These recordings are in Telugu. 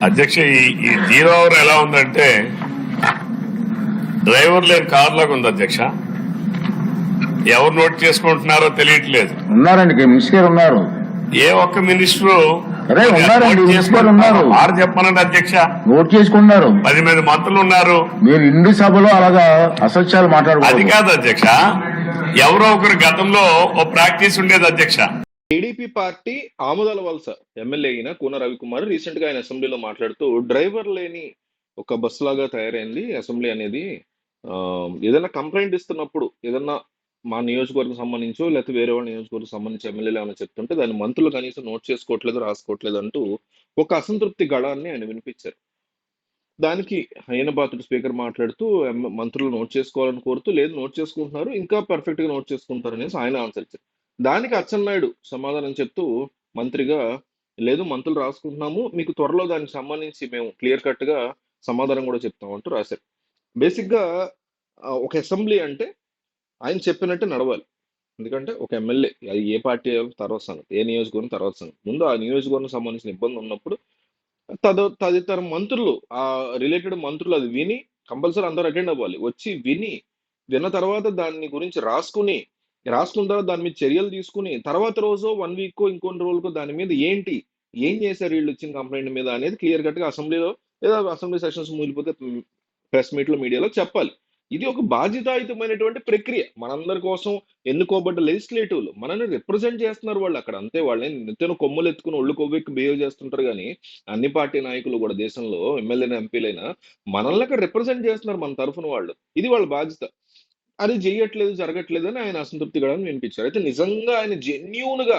అధ్యక్ష ఈ జీరో అవర్ ఎలా ఉందంటే డ్రైవర్ లేని కార్ లాగా ఉంది అధ్యక్ష. ఎవరు నోట్ చేసుకుంటున్నారో తెలియట్లేదు. ఉన్నారండి మినిస్టర్ ఉన్నారు. ఏ ఒక్క మినిస్టరు ఉన్నారు. మాట చెప్పమనండి అధ్యక్ష. నోట్ చేసుకున్నారు పది మంది మంత్రులు ఉన్నారు. మీరు ఇండి సభలో అలాగా అసత్యాలు అది మాట్లాడకూడదు కాదు అధ్యక్ష. ఎవరో ఒకరు గతంలో ఓ ప్రాక్టీస్ ఉండేది అధ్యక్ష. టీడీపీ పార్టీ ఆముదాల వలస ఎమ్మెల్యే అయిన కూన రవికుమార్ రీసెంట్గా ఆయన అసెంబ్లీలో మాట్లాడుతూ డ్రైవర్ లేని ఒక బస్సు లాగా తయారైంది. అసెంబ్లీ అనేది ఏదైనా కంప్లైంట్ ఇస్తున్నప్పుడు ఏదన్నా మా నియోజకవర్గం సంబంధించి లేకపోతే వేరే వాళ్ళ నియోజకవర్గం సంబంధించి ఎమ్మెల్యేలు ఏమైనా చెప్తుంటే దాన్ని మంత్రులు కనీసం నోట్ చేసుకోవట్లేదు రాసుకోవట్లేదు అంటూ ఒక అసంతృప్తి గళాన్ని ఆయన వినిపించారు. దానికి హైనబాతుడు స్పీకర్ మాట్లాడుతూ మంత్రులు నోట్ చేసుకోవాలని కోరుతూ లేదు నోట్ చేసుకుంటున్నారు ఇంకా పర్ఫెక్ట్గా నోట్ చేసుకుంటారు అనేసి ఆయన ఆన్సర్ ఇచ్చారు. దానికి అచ్చెన్నాయుడు సమాధానం చెప్తూ మంత్రిగా లేదు మంత్రులు రాసుకుంటున్నాము. మీకు త్వరలో దానికి సంబంధించి మేము క్లియర్ కట్గా సమాధానం కూడా చెప్తాం అంటూ రాశారు. బేసిక్గా ఒక అసెంబ్లీ అంటే ఆయన చెప్పినట్టు నడవాలి. ఎందుకంటే ఒక ఎమ్మెల్యే అది ఏ పార్టీ అయ్యాలో తర్వాత సంగతి. ఏ నియోజకవర్గం తర్వాత సంగతి. ముందు ఆ నియోజకవర్గం సంబంధించిన ఇబ్బంది ఉన్నప్పుడు తద తదితర మంత్రులు ఆ రిలేటెడ్ మంత్రులు అది విని కంపల్సరీ అందరూ అటెండ్ అవ్వాలి. వచ్చి విని విన్న తర్వాత దాని గురించి రాసుకుని రాష్ట్రం తర్వాత దాని మీద చర్యలు తీసుకుని తర్వాత రోజు వన్ వీక్ ఇంకొన్ని రోజులకు దాని మీద ఏంటి ఏం చేశారు వీళ్ళు ఇచ్చిన కంప్లైంట్ మీద అనేది క్లియర్ కట్గా అసెంబ్లీలో లేదా అసెంబ్లీ సెషన్స్ ముగిలిపోతే ప్రెస్ మీట్లో మీడియాలో చెప్పాలి. ఇది ఒక బాధ్యతాయుతమైనటువంటి ప్రక్రియ. మనందరి కోసం ఎన్నుకోబడ్డ లెజిస్లేటివ్లు మనల్ని రిప్రజెంట్ చేస్తున్నారు వాళ్ళు అక్కడ. అంతే వాళ్ళని నిత్యం కొమ్ములు ఎత్తుకుని ఒళ్ళు కొవ్వెక్కి బిహేవ్ చేస్తుంటారు కానీ అన్ని పార్టీ నాయకులు కూడా దేశంలో ఎమ్మెల్యేన ఎంపీలైనా మనల్ని అక్కడ రిప్రజెంట్ చేస్తున్నారు మన తరఫున వాళ్ళు. ఇది వాళ్ళ బాధ్యత. అది చేయట్లేదు జరగట్లేదు అని ఆయన అసంతృప్తి కూడా వినిపించారు. అయితే నిజంగా ఆయన జెన్యున్గా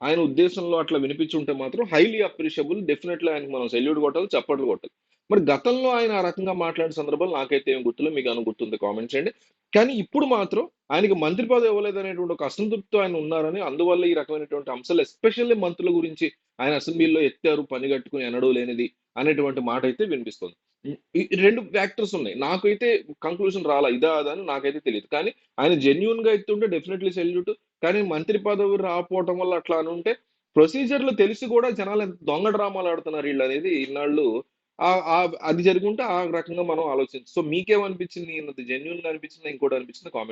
ఆయన ఉద్దేశంలో అట్లా వినిపించుంటే మాత్రం హైలీ అప్రిషియబుల్ డెఫినెట్లీ ఆయనకు మనం సెల్యూట్ కొట్టాలి చప్పట్లు కొట్టాలి. మరి గతంలో ఆయన ఆ రకంగా మాట్లాడిన సందర్భాలు నాకైతే ఏం గుర్తులో మీకు అని గుర్తుంది కామెంట్ చేయండి. కానీ ఇప్పుడు మాత్రం ఆయనకి మంత్రి పదవి ఇవ్వలేదు అనేటువంటి ఒక అసంతృప్తితో ఆయన ఉన్నారని అందువల్ల ఈ రకమైనటువంటి అంశాలు ఎస్పెషల్లీ మంత్రుల గురించి ఆయన అసెంబ్లీలో ఎత్తారు పని కట్టుకుని అనడం లేనిది అనేటువంటి మాట అయితే వినిపిస్తుంది. రెండు ఫ్యాక్టర్స్ ఉన్నాయి. నాకైతే కంక్లూషన్ రాలా ఇదా అని నాకైతే తెలియదు. కానీ ఆయన జెన్యున్గా ఎత్తుంటే డెఫినెట్లీ సెల్యూట్ కానీ మంత్రి పదవి రాకపోవటం వల్ల అట్లా అని ఉంటే ప్రొసీజర్లు తెలిసి కూడా జనాలు ఎంత దొంగ డ్రామాలు ఆడుతున్నారు వీళ్ళు అనేది ఇన్నాళ్ళు ఆ- అది జరుగుంటే ఆ రకంగా మనం ఆలోచించు సో మీకేమనిపించింది? జెన్యున్గా అనిపించింది? ఇంకోటి అనిపించింది? కామెంట్